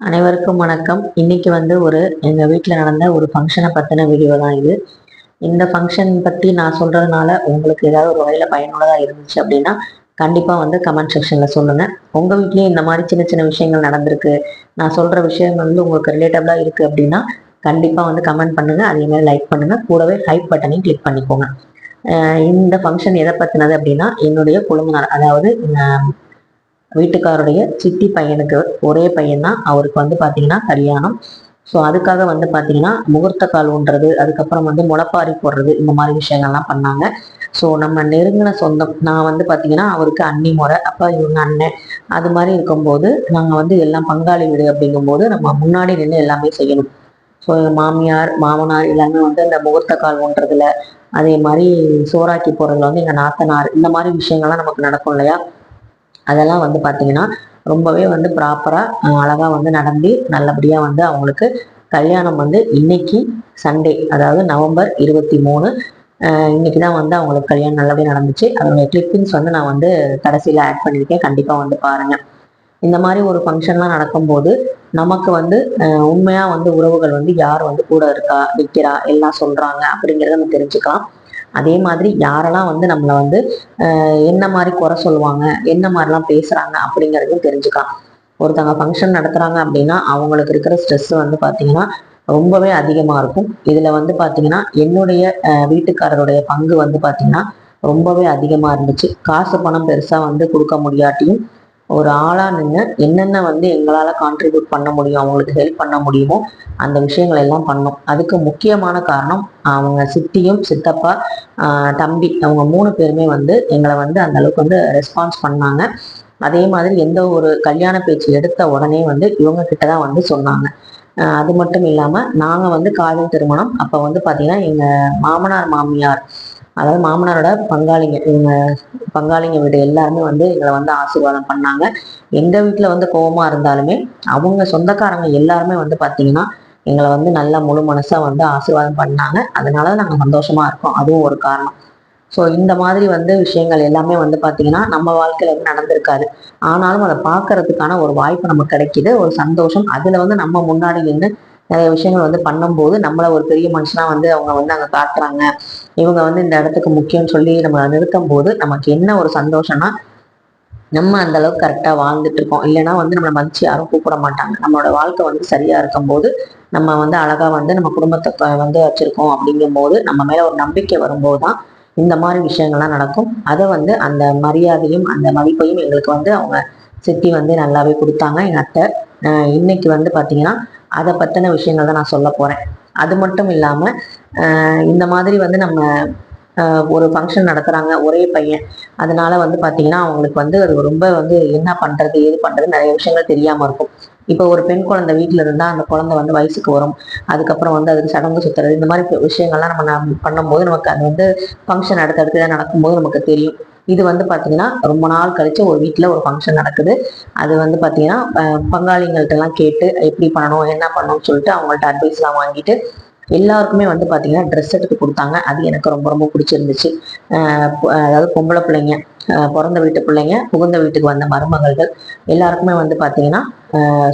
அனைவருக்கும் வணக்கம். இன்னைக்கு வந்து ஒரு எங்கள் வீட்டில் நடந்த ஒரு ஃபங்க்ஷனை பற்றின வீடியோ தான் இது. இந்த ஃபங்க்ஷன் பற்றி நான் சொல்கிறதுனால உங்களுக்கு ஏதாவது ஒரு வகையில் பயனுள்ளதாக இருந்துச்சு அப்படின்னா கண்டிப்பாக வந்து கமெண்ட் செக்ஷனில் சொல்லுங்கள் உங்கள் வீட்லேயும் இந்த மாதிரி சின்ன சின்ன விஷயங்கள் நடந்திருக்கு. நான் சொல்கிற விஷயங்கள் வந்து உங்களுக்கு ரிலேட்டபிளாக இருக்குது அப்படின்னா கண்டிப்பாக வந்து கமெண்ட் பண்ணுங்கள் அதே மாதிரி லைக் பண்ணுங்கள் கூடவே ஹைப் பட்டனையும் கிளிக் பண்ணிக்கோங்க. இந்த ஃபங்க்ஷன் எதை பற்றினது அப்படின்னா என்னுடைய குழுமனார் அதாவது வீட்டுக்காருடைய சித்தி பையனுக்கு ஒரே பையன் தான் அவருக்கு வந்து பார்த்தீங்கன்னா கல்யாணம். ஸோ அதுக்காக வந்து பார்த்தீங்கன்னா முகூர்த்த கால் ஊன்றது அதுக்கப்புறம் வந்து முளப்பாரி போடுறது இந்த மாதிரி விஷயங்கள்லாம் பண்ணாங்க. ஸோ நம்ம நெருங்கின சொந்தம் நான் வந்து பார்த்தீங்கன்னா அவருக்கு அண்ணி முறை அப்போ இவங்க அண்ணன் அது மாதிரி இருக்கும்போது நாங்கள் வந்து எல்லாம் பங்காளி வீடு அப்படிங்கும்போது நம்ம முன்னாடி நின்று எல்லாமே செய்யணும். ஸோ மாமியார் மாமனார் எல்லாமே வந்து அந்த முகூர்த்த கால் ஊன்றதுல அதே மாதிரி சோறாக்கி போடுறதுல வந்து எங்கள் நாத்தனார் இந்த மாதிரி விஷயங்கள்லாம் நமக்கு நடக்கும் இல்லையா? அதெல்லாம் வந்து பார்த்தீங்கன்னா ரொம்பவே வந்து ப்ராப்பராக அழகாக வந்து நடந்து நல்லபடியாக வந்து அவங்களுக்கு கல்யாணம் வந்து இன்னைக்கு சண்டே அதாவது நவம்பர் இருபத்தி மூணு. இன்னைக்கு தான் வந்து அவங்களுக்கு கல்யாணம் நல்லபடியாக நடந்துச்சு. அதனுடைய கிளிப்பிங்ஸ் வந்து நான் வந்து கடைசியில் ஆட் பண்ணியிருக்கேன். கண்டிப்பாக வந்து பாருங்கள் இந்த மாதிரி ஒரு ஃபங்க்ஷன்லாம் நடக்கும்போது நமக்கு வந்து உண்மையாக வந்து உறவுகள் வந்து யார் வந்து கூட இருக்கா நிற்கிறா எல்லாம் சொல்கிறாங்க அப்படிங்கிறத நம்ம தெரிஞ்சுக்கலாம். அதே மாதிரி யாரெல்லாம் வந்து நம்மளை வந்து ஆஹ் என்ன மாதிரி குறை சொல்லுவாங்க என்ன மாதிரிலாம் பேசுறாங்க அப்படிங்கிறதையும் தெரிஞ்சுக்கலாம். ஒருத்தவங்க ஃபங்க்ஷன் நடத்துறாங்க அப்படின்னா அவங்களுக்கு இருக்கிற ஸ்ட்ரெஸ் வந்து பார்த்தீங்கன்னா ரொம்பவே அதிகமாக இருக்கும். இதில் வந்து பார்த்தீங்கன்னா என்னுடைய வீட்டுக்காரருடைய பங்கு வந்து பார்த்தீங்கன்னா ரொம்பவே அதிகமாக இருந்துச்சு. காசு பணம் பெருசாக வந்து கொடுக்க முடியாட்டியும் ஒரு ஆளாக நின்று என்னென்ன வந்து எங்களால் கான்ட்ரிபியூட் பண்ண முடியும் அவங்களுக்கு ஹெல்ப் பண்ண முடியுமோ அந்த விஷயங்கள் எல்லாம் பண்ணோம். அதுக்கு முக்கியமான காரணம் அவங்க சித்தியும் சித்தப்பா தம்பி அவங்க மூணு பேருமே வந்து எங்களை வந்து அந்த அளவுக்கு வந்து ரெஸ்பான்ஸ் பண்ணாங்க. அதே மாதிரி எந்த ஒரு கல்யாண பேச்சு எடுத்த உடனே வந்து இவங்க கிட்ட தான் வந்து சொன்னாங்க. அது மட்டும் இல்லாமல் நாங்கள் வந்து காதல் திருமணம் அப்போ வந்து பார்த்தீங்கன்னா எங்கள் மாமனார் மாமியார் அதாவது மாமனாரோட பங்காளிங்க இவங்க பங்காளிங்க வீடு எல்லாருமே வந்து எங்களை வந்து ஆசீர்வாதம் பண்ணாங்க. எங்கள் வீட்டில் வந்து கோவமா இருந்தாலுமே அவங்க சொந்தக்காரங்க எல்லாருமே வந்து பார்த்தீங்கன்னா எங்களை வந்து நல்ல முழு மனசா வந்து ஆசீர்வாதம் பண்ணாங்க. அதனால நாங்கள் சந்தோஷமா இருக்கோம். அதுவும் ஒரு காரணம். ஸோ இந்த மாதிரி வந்து விஷயங்கள் எல்லாமே வந்து பார்த்தீங்கன்னா நம்ம வாழ்க்கையில வந்து நடந்திருக்காது. ஆனாலும் அதை பார்க்கறதுக்கான ஒரு வாய்ப்பு நமக்கு கிடைக்குது. ஒரு சந்தோஷம். அதுல வந்து நம்ம முன்னாடி நின்று நிறைய விஷயங்கள் வந்து பண்ணும்போது நம்மளை ஒரு பெரிய மனுஷனாக வந்து அவங்க வந்து அங்கே காட்டுறாங்க. இவங்க வந்து இந்த இடத்துக்கு முக்கியம்னு சொல்லி நம்ம நிறுத்தும் போது நமக்கு என்ன ஒரு சந்தோஷம்னா நம்ம அந்த அளவுக்கு கரெக்டாக வாழ்ந்துட்டு இருக்கோம். இல்லைன்னா வந்து நம்மளை மதிச்சு யாரும் கூப்பிட மாட்டாங்க. நம்மளோட வாழ்க்கை வந்து சரியா இருக்கும்போது நம்ம வந்து அழகா வந்து நம்ம குடும்பத்தை வந்து வச்சிருக்கோம் அப்படிங்கும்போது நம்ம மேல ஒரு நம்பிக்கை வரும்போது தான் இந்த மாதிரி விஷயங்கள்லாம் நடக்கும். அதை வந்து அந்த மரியாதையும் அந்த மதிப்பையும் எங்களுக்கு வந்து அவங்க சித்தி வந்து நல்லாவே கொடுத்தாங்க. எங்கள் அத்தை இன்னைக்கு வந்து பார்த்தீங்கன்னா அதை பற்றின விஷயங்கள் தான் நான் சொல்ல போகிறேன் அது மட்டும் இல்லாமல் இந்த மாதிரி வந்து நம்ம ஒரு ஃபங்க்ஷன் நடத்துகிறாங்க ஒரே பையன். அதனால வந்து பார்த்தீங்கன்னா அவங்களுக்கு வந்து அது ரொம்ப வந்து என்ன பண்ணுறது ஏது பண்ணுறது நிறைய விஷயங்கள் தெரியாமல் இருக்கும். இப்போ ஒரு பெண் குழந்தை வீட்டில் இருந்தால் அந்த குழந்தை வந்து வயசுக்கு வரும். அதுக்கப்புறம் வந்து அதுக்கு சடங்கு சுத்துறது இந்த மாதிரி விஷயங்கள்லாம் நம்ம பண்ணும்போது நமக்கு அது வந்து ஃபங்க்ஷன் அடுத்தடுத்து நடக்கும்போது நமக்கு தெரியும். இது வந்து பார்த்தீங்கன்னா ரொம்ப நாள் கழிச்சு ஒரு வீட்டில் ஒரு ஃபங்க்ஷன் நடக்குது. அது வந்து பார்த்தீங்கன்னா பங்காளிங்கள்ட்டெல்லாம் கேட்டு எப்படி பண்ணணும் என்ன பண்ணணும்னு சொல்லிட்டு அவங்கள்ட்ட அட்வைஸ்லாம் வாங்கிட்டு எல்லாருக்குமே வந்து பார்த்தீங்கன்னா ட்ரெஸ் எடுத்து கொடுத்தாங்க. அது எனக்கு ரொம்ப ரொம்ப பிடிச்சிருந்துச்சு. அதாவது பொம்பளை பிள்ளைங்க பிறந்த வீட்டு பிள்ளைங்க புகுந்த வீட்டுக்கு வந்த மருமகள்கள் எல்லாருக்குமே வந்து பார்த்தீங்கன்னா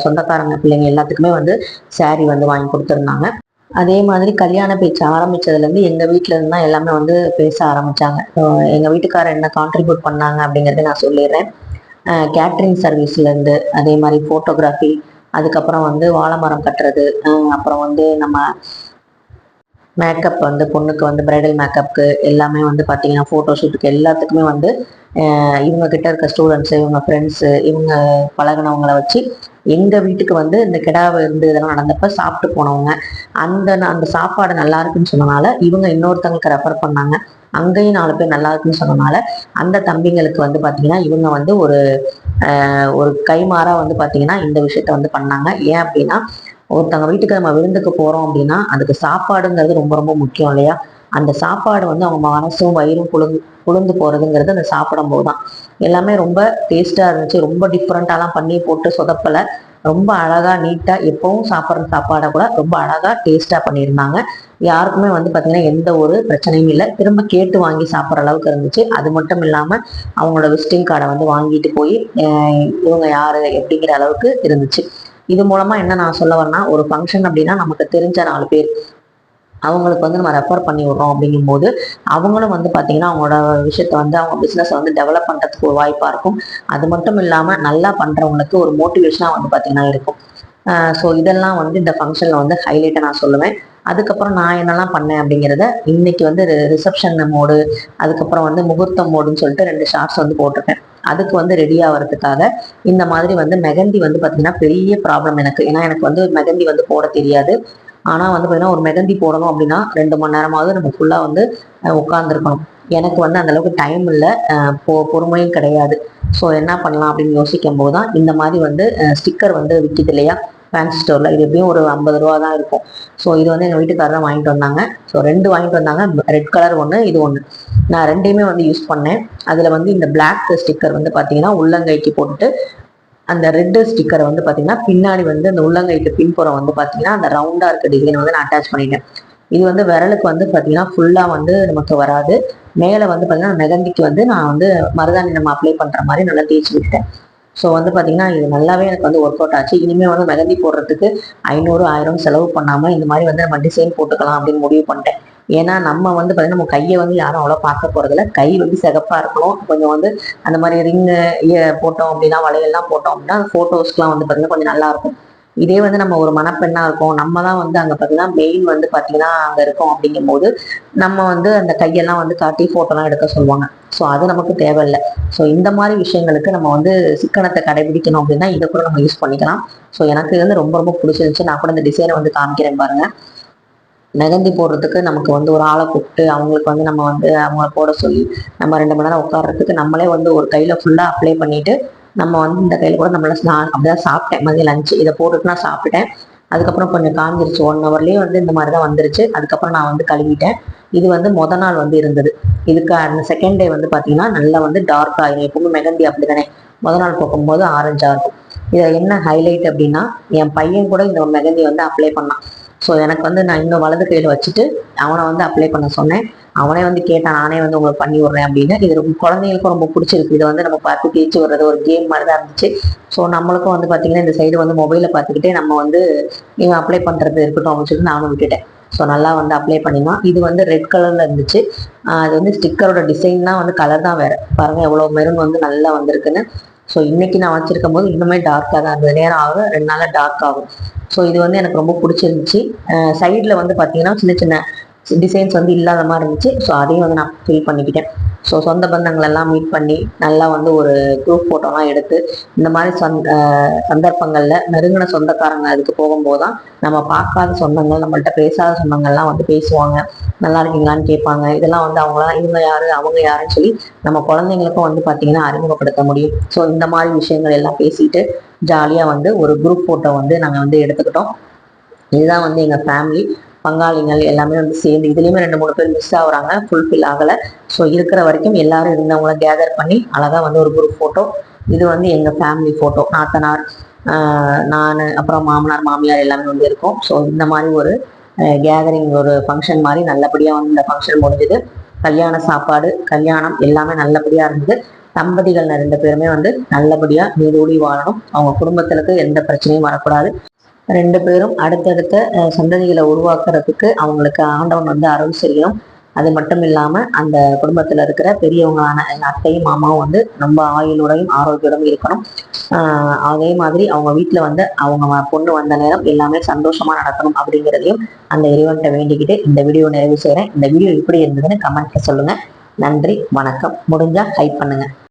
சொந்தக்காரங்க பிள்ளைங்க எல்லாத்துக்குமே வந்து saree வந்து வாங்கி கொடுத்துருந்தாங்க. அதே மாதிரி கல்யாண பேச்சு ஆரம்பித்ததுலேருந்து எங்கள் எங்க தான் எல்லாமே வந்து பேச ஆரம்பித்தாங்க எங்கள் வீட்டுக்காரர் என்ன கான்ட்ரிபியூட் பண்ணாங்க அப்படிங்கிறத நான் சொல்லிடுறேன். கேட்ரிங் சர்வீஸ்லேருந்து அதே மாதிரி ஃபோட்டோகிராஃபி அதுக்கப்புறம் வந்து வாழை மரம் கட்டுறது அப்புறம் வந்து நம்ம மேக்கப் வந்து பொண்ணுக்கு வந்து பிரைடல் மேக்கப்புக்கு எல்லாமே வந்து பார்த்தீங்கன்னா ஃபோட்டோ ஷூட்டுக்கு எல்லாத்துக்குமே வந்து இவங்க கிட்ட இருக்க ஸ்டூடெண்ட்ஸு இவங்க ஃப்ரெண்ட்ஸு இவங்க பழகினவங்களை வச்சு எங்கள் வீட்டுக்கு வந்து இந்த கிடா இருந்து இதெல்லாம் நடந்தப்ப சாப்பிட்டு போனவங்க அந்த அந்த சாப்பாடு நல்லா இருக்குன்னு சொன்னனால இவங்க இன்னொருத்தவங்களுக்கு ரெஃபர் பண்ணாங்க. அங்கேயும் நாலு பேர் நல்லா இருக்குன்னு சொன்னனால அந்த தம்பிங்களுக்கு வந்து பார்த்தீங்கன்னா இவங்க வந்து ஒரு ஒரு கைமாறாக வந்து பார்த்தீங்கன்னா இந்த விஷயத்த வந்து பண்ணாங்க. ஏன் அப்படின்னா ஒருத்தவங்க வீட்டுக்கு நம்ம விருந்துக்கு போகிறோம் அப்படின்னா அதுக்கு சாப்பாடுங்கிறது ரொம்ப ரொம்ப முக்கியம் இல்லையா? அந்த சாப்பாடு வந்து அவங்க மனசும் வயிறும் புழுந்து புழுந்து போகிறதுங்கிறது அந்த சாப்பிடும் போது தான் எல்லாமே ரொம்ப டேஸ்ட்டாக இருந்துச்சு. ரொம்ப டிஃப்ரெண்ட்டாலாம் பண்ணி போட்டு சொதப்பல. ரொம்ப அழகா நீட்டாக எப்பவும் சாப்பிட்ற சாப்பாடை கூட ரொம்ப அழகாக டேஸ்ட்டாக பண்ணியிருந்தாங்க. யாருக்குமே வந்து பார்த்தீங்கன்னா எந்த ஒரு பிரச்சனையும் இல்லை. திரும்ப கேட்டு வாங்கி சாப்பிட்ற அளவுக்கு இருந்துச்சு. அது மட்டும் இல்லாமல் அவங்களோட விசிட்டிங் கார்டை வந்து வாங்கிட்டு போய் இவங்க யார் எப்படிங்கிற அளவுக்கு இருந்துச்சு. இது மூலமா என்ன நான் சொல்ல வரேன்னா ஒரு ஃபங்க்ஷன் அப்படின்னா நமக்கு தெரிஞ்ச நாலு பேர். அவங்களுக்கு வந்து நம்ம ரெஃபர் பண்ணி விடுறோம் அப்படிங்கும்போது அவங்களும் வந்து பார்த்தீங்கன்னா அவங்களோட விஷயத்த வந்து அவங்க பிஸ்னஸை வந்து டெவலப் பண்ணுறதுக்கு ஒரு வாய்ப்பாக இருக்கும். அது மட்டும் இல்லாமல் நல்லா பண்ணுறவங்களுக்கு ஒரு மோட்டிவேஷனாக வந்து பார்த்தீங்கன்னா இருக்கும். ஸோ இதெல்லாம் வந்து இந்த ஃபங்க்ஷனில் வந்து ஹைலைட்டை நான் சொல்லுவேன். அதுக்கப்புறம் நான் என்னெல்லாம் பண்ணேன் அப்படிங்கிறத இன்னைக்கு வந்து ரிசப்ஷன் மோடு அதுக்கப்புறம் வந்து முகூர்த்தம் மோடுன்னு சொல்லிட்டு ரெண்டு ஷார்ட்ஸ் வந்து போட்டிருக்கேன். அதுக்கு வந்து ரெடி ஆகிறதுக்காக இந்த மாதிரி வந்து மெகந்தி வந்து பார்த்தீங்கன்னா பெரிய ப்ராப்ளம் எனக்கு. ஏன்னா எனக்கு வந்து மெகந்தி வந்து போட தெரியாது. ஆனால் வந்து பார்த்தீங்கன்னா ஒரு மெகந்தி போடணும் அப்படின்னா ரெண்டு மணி நேரமாவது நம்ம ஃபுல்லாக வந்து உட்காந்துருக்கணும் எனக்கு வந்து அந்தளவுக்கு டைம் இல்லை. பொ பொறுமையும் கிடையாது. ஸோ என்ன பண்ணலாம் அப்படின்னு யோசிக்கும் போது தான் இந்த மாதிரி வந்து ஸ்டிக்கர் வந்து விற்கிது இல்லையா? ஃபேன்சி ஸ்டோரில் இது எப்படியும் ஒரு ஐம்பது ரூபா தான் இருக்கும். ஸோ இது வந்து எங்கள் வீட்டுக்காரர் வாங்கிட்டு வந்தாங்க. ஸோ ரெண்டு வாங்கிட்டு வந்தாங்க. ரெட் கலர் ஒன்று இது ஒன்று நான் ரெண்டையுமே வந்து யூஸ் பண்ணேன். அதில் வந்து இந்த பிளாக் ஸ்டிக்கர் வந்து பார்த்தீங்கன்னா உள்ளங்கைக்கு போட்டுட்டு அந்த ரெட்டு ஸ்டிக்கரை வந்து பார்த்தீங்கன்னா பின்னாடி வந்து அந்த உள்ளங்கைக்கு பின்புறம் வந்து பார்த்தீங்கன்னா அந்த ரவுண்டாக இருக்க டிசைன் வந்து நான் அட்டாச் பண்ணிட்டேன். இது வந்து விரலுக்கு வந்து பார்த்தீங்கன்னா ஃபுல்லாக வந்து நமக்கு வராது. மேலே வந்து பார்த்தீங்கன்னா நெகந்திக்கு வந்து நான் வந்து மருதாணி நம்ம அப்ளை பண்ணுற மாதிரி நல்லா தேய்ச்சி விட்டேன் ஸோ வந்து பார்த்தீங்கன்னா இது நல்லாவே எனக்கு வந்து ஒர்க் அவுட் ஆச்சு. இனிமேல் வந்து மெகந்தி போடுறதுக்கு ஐநூறு ஆயிரம் செலவு பண்ணாமல் இந்த மாதிரி வந்து நம்ம டிசைன் போட்டுக்கலாம் அப்படின்னு முடிவு பண்ணிட்டேன். ஏன்னா நம்ம வந்து பார்த்தீங்கன்னா நம்ம கையை வந்து யாரும் அவ்வளோ பார்க்க போகிறதில்ல கை வந்து சிகப்பாக இருக்கணும். கொஞ்சம் வந்து அந்த மாதிரி ரிங்கு போட்டோம் அப்படின்னா வளையல்லாம் போட்டோம் அப்படின்னா ஃபோட்டோஸ்க்குலாம் வந்து பார்த்தீங்கன்னா கொஞ்சம் நல்லாயிருக்கும் இதே வந்து நம்ம ஒரு மணப்பெண்ணா இருக்கோம். நம்ம தான் வந்து அங்கே பார்த்தீங்கன்னா மெயின் வந்து பார்த்தீங்கன்னா அங்கே இருக்கோம் அப்படிங்கும் போது நம்ம வந்து அந்த கையெல்லாம் வந்து காட்டி ஃபோட்டோலாம் எடுக்க சொல்லுவாங்க. ஸோ அது நமக்கு தேவையில்லை. ஸோ இந்த மாதிரி விஷயங்களுக்கு நம்ம வந்து சிக்கனத்தை கடைபிடிக்கணும் அப்படின்னா இதை கூட நம்ம யூஸ் பண்ணிக்கலாம். ஸோ எனக்கு வந்து ரொம்ப ரொம்ப பிடிச்சிருந்துச்சு. நான் கூட இந்த டிசைனை வந்து காமிக்கிறேன் பாருங்க. நெகந்தி போடுறதுக்கு நமக்கு வந்து ஒரு ஆளை கூப்பிட்டு அவங்களுக்கு வந்து நம்ம வந்து அவங்கள போட சொல்லி நம்ம ரெண்டு மணி நேரம் உட்காடுறதுக்கு நம்மளே வந்து ஒரு கையில் ஃபுல்லாக அப்ளை பண்ணிட்டு நம்ம வந்து இந்த கையில் கூட நம்மள நான் அப்படிதான் சாப்பிட்டேன். மதியம் லஞ்சு இதை போட்டுட்டு நான் சாப்பிட்டேன். அதுக்கப்புறம் கொஞ்சம் காஞ்சிருச்சு. ஒன் ஹவர்லேயே வந்து இந்த மாதிரி தான் வந்துருச்சு. அதுக்கப்புறம் நான் வந்து கழுவிட்டேன். இது வந்து மொதல் நாள் வந்து இருந்தது. இதுக்கு அந்த செகண்ட் டே வந்து பார்த்தீங்கன்னா நல்லா வந்து டார்க் ஆகிடும் எப்பவுமே மெகந்தி அப்படி தானே மொதல் நாள் போகும்போது ஆரஞ்சாக இருக்கும். இதில் என்ன ஹைலைட் அப்படின்னா என் பையன் கூட இந்த மெகந்தி வந்து அப்ளை பண்ணான். ஸோ எனக்கு வந்து நான் இன்னும் வலது கையில் வச்சுட்டு அவனை வந்து அப்ளை பண்ண சொன்னேன். அவனே வந்து கேட்டான் நானே வந்து உங்களுக்கு பண்ணி விடுறேன் அப்படின்னு. இது ரொம்ப குழந்தைங்களுக்கும் ரொம்ப பிடிச்சிருக்கு. இதை வந்து நம்ம பார்த்து தேய்ச்சி வர்றது ஒரு கேம் மாதிரி தான் இருந்துச்சு. ஸோ நம்மளுக்கும் வந்து பார்த்தீங்கன்னா இந்த சைடு வந்து மொபைலில் பார்த்துக்கிட்டே நம்ம வந்து இவன் அப்ளை பண்ணுறது இருக்கட்டும் அப்படின்னு சொல்லி நானும் விட்டுட்டேன். ஸோ நல்லா வந்து அப்ளை பண்ணிடலாம் இது வந்து ரெட் கலரில் இருந்துச்சு. அது வந்து ஸ்டிக்கரோட டிசைன் தான் வந்து கலர் தான் வேறு. பாருங்கள் எவ்வளோ மெருன் வந்து நல்லா வந்திருக்குன்னு. ஸோ இன்னைக்கு நான் வச்சுருக்கும் போது இன்னுமே டார்க்காக தான் இருந்தது. நேரம் ஆகும் ரெண்டு நாளாக டார்க் ஆகும். ஸோ இது வந்து எனக்கு ரொம்ப பிடிச்சிருந்துச்சு. சைடில் வந்து பார்த்தீங்கன்னா சின்ன சின்ன டிசைன்ஸ் வந்து இல்லாத மாதிரி இருந்துச்சு. ஸோ அதையும் வந்து நான் ஃபில் பண்ணிக்கிட்டேன். ஸோ சொந்த பந்தங்கள் எல்லாம் மீட் பண்ணி நல்லா வந்து ஒரு குரூப் ஃபோட்டோலாம் எடுத்து இந்த மாதிரி சந்த சந்தர்ப்பங்களில் நெருங்கின சொந்தக்காரங்க அதுக்கு போகும்போது தான் நம்ம பார்க்காத சொந்தங்கள் நம்மள்கிட்ட பேசாத சொந்தங்கள்லாம் வந்து பேசுவாங்க. நல்லா இருக்கீங்களான்னு கேட்பாங்க. இதெல்லாம் வந்து அவங்களாம் இவங்க யாரு அவங்க யாருன்னு சொல்லி நம்ம குழந்தைங்களுக்கும் வந்து பார்த்தீங்கன்னா அறிமுகப்படுத்த முடியும். ஸோ இந்த மாதிரி விஷயங்கள் எல்லாம் பேசிட்டு ஜாலியாக வந்து ஒரு குரூப் ஃபோட்டோ வந்து நாங்கள் வந்து எடுத்துக்கிட்டோம். இதுதான் வந்து எங்கள் ஃபேமிலி பங்காளிகள் எல்லாமே வந்து சேர்ந்து இதுலேயுமே ரெண்டு மூணு பேர் மிஸ் ஆகுறாங்க. ஃபுல்ஃபில் ஆகலை. ஸோ இருக்கிற வரைக்கும் எல்லாரும் இருந்தவங்கள கேதர் பண்ணி அழகாக வந்து ஒரு குரூப் ஃபோட்டோ இது வந்து எங்கள் ஃபேமிலி ஃபோட்டோ நாத்தனார் நான் அப்புறம் மாமனார் மாமியார் எல்லாமே வந்து இருக்கோம். ஸோ இந்த மாதிரி ஒரு கேதரிங் ஒரு ஃபங்க்ஷன் மாதிரி நல்லபடியாக வந்து இந்த ஃபங்க்ஷன் முடிஞ்சது. கல்யாண சாப்பாடு கல்யாணம் எல்லாமே நல்லபடியாக இருந்தது. தம்பதிகள் ரெண்டு பேருமே வந்து நல்லபடியாக நீடூடி வாழணும். அவங்க குடும்பத்துக்கு எந்த பிரச்சனையும் வரக்கூடாது. ரெண்டு பேரும் அடுத்தடுத்த சந்ததிகளை உருவாக்குறதுக்கு அவங்களுக்கு ஆண்டவன் வந்து அருள் செய்யும் அது மட்டும் இல்லாமல் அந்த குடும்பத்தில் இருக்கிற பெரியவங்களான அத்தையும் மாமாவும் வந்து ரொம்ப ஆயுளோடையும் ஆரோக்கியோடையும் இருக்கணும். அதே மாதிரி அவங்க வீட்டில் வந்து அவங்க பொண்ணு வந்த நேரம் எல்லாமே சந்தோஷமாக நடக்கணும் அப்படிங்கிறதையும் அந்த இறைவன்கிட்ட வேண்டிக்கிட்டு இந்த வீடியோ நிறைவு செய்கிறேன் இந்த வீடியோ எப்படி இருந்ததுன்னு கமெண்ட்ல சொல்லுங்கள் நன்றி வணக்கம். முடிஞ்சால் ஹைப் பண்ணுங்கள்